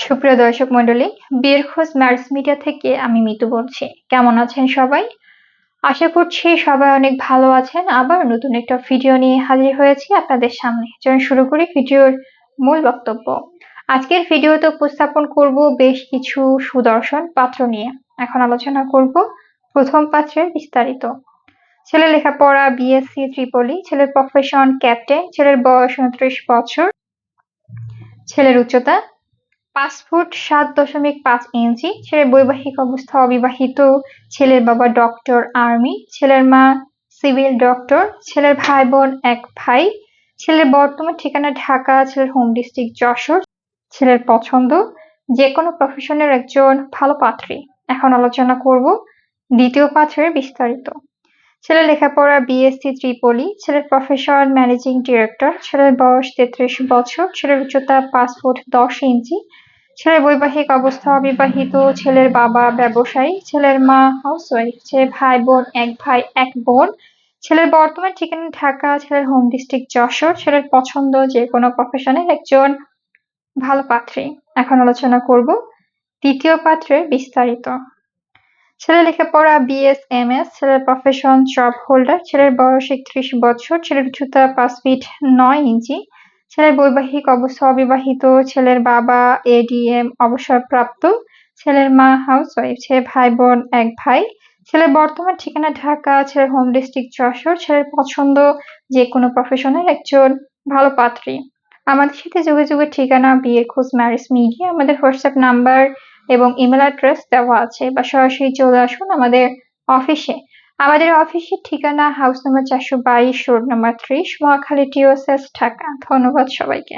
সুপ্রিয় দর্শক মন্ডলী বিয়ের খোঁজ ম্যারেজ মিডিয়া থেকে আমি মিতু বলছি। কেমন আছেন সবাই? আশা করছি সবাই অনেক ভালো আছেন। আবার নতুন একটা ভিডিও নিয়ে হাজির হয়েছি আপনাদের সামনে। চলুন শুরু করি ভিডিওর মূল বক্তব্য। আজকের ভিডিওতে উপস্থাপন করব বেশ কিছু সুদর্শন পাত্র নিয়ে। এখন আলোচনা করব প্রথম পাত্রের বিস্তারিত। ছেলে লেখাপড়া বিএসসি ত্রিপলি, ছেলের প্রফেশন ক্যাপ্টেন ছেলের বয়স উনত্রিশ বছর, ছেলের উচ্চতা পাঁচ ফুট সাত দশমিক পাঁচ ইঞ্চি, ছেলের বৈবাহিক অবস্থা অবিবাহিত, ছেলের বাবা ডক্টর আর্মি, ছেলের মা সিভিল ডক্টর, ছেলের ভাই বোন এক ভাই, ছেলের বর্তমান ঠিকানা ঢাকা, ছেলের হোম ডিস্ট্রিক্ট যশোর, ছেলের পছন্দ যে কোনো প্রফেশনের একজন ভালো পাত্রী। এখন আলোচনা করব দ্বিতীয় পাত্রের বিস্তারিত। ছেলের লেখাপড়া বিএসসি ত্রিপলি ছেলের প্রফেশন ম্যানেজিং ডিরেক্টর ছেলের বয়স তেত্রিশ বছর, ছেলের উচ্চতা পাঁচ ফুট দশ ইঞ্চি, ছেলের বৈবাহিক অবস্থা অবিবাহিত, ছেলের বাবা ব্যবসায়ী, ছেলের মা হাউসওয়াইফ ছেলে ভাই বোন, এক ভাই, এক বোন, ছেলের বর্তমান ঠিকানা ঢাকা, ছেলের হোম ডিস্ট্রিক্ট যশোর, ছেলের পছন্দ যে কোনো প্রফেশনের একজন ভালো পাত্রী। এখন আলোচনা করব দ্বিতীয় পাত্রের বিস্তারিত। ছেলে লেখাপড়া বিএস এম এস ছেলের প্রফেশন জব হোল্ডার ছেলের বয়স একত্রিশ বছর, ছেলের উচ্চতা পাঁচ ফিট নয় ইঞ্চি, ছেলের বৈবাহিক অবস্থা অবিবাহিত, ছেলের বাবা এডিএম অবসরপ্রাপ্ত, ছেলের মা হাউসওয়াইফ ছেলের ভাই বোন এক ভাই, ছেলের বর্তমান ঠিকানা ঢাকা, ছেলের হোম ডিস্ট্রিক্ট যশোর, ছেলের পছন্দ যে কোনো প্রফেশনের একজন ভালো পাত্রী। আমাদের সাথে যোগাযোগের ঠিকানা বিয়ের খোঁজ ম্যারেজ মিডিয়া আমাদের হোয়াটসঅ্যাপ নাম্বার এবং ইমেল অ্যাড্রেস দেওয়া আছে বা সরাসরি চলে আসুন আমাদের অফিসে আমাদের অফিসের ঠিকানা হাউস নাম্বার চারশো বাইশ রোড নাম্বার ত্রিশ, মহাখালী টিওসএস ঢাকা। ধন্যবাদ সবাইকে।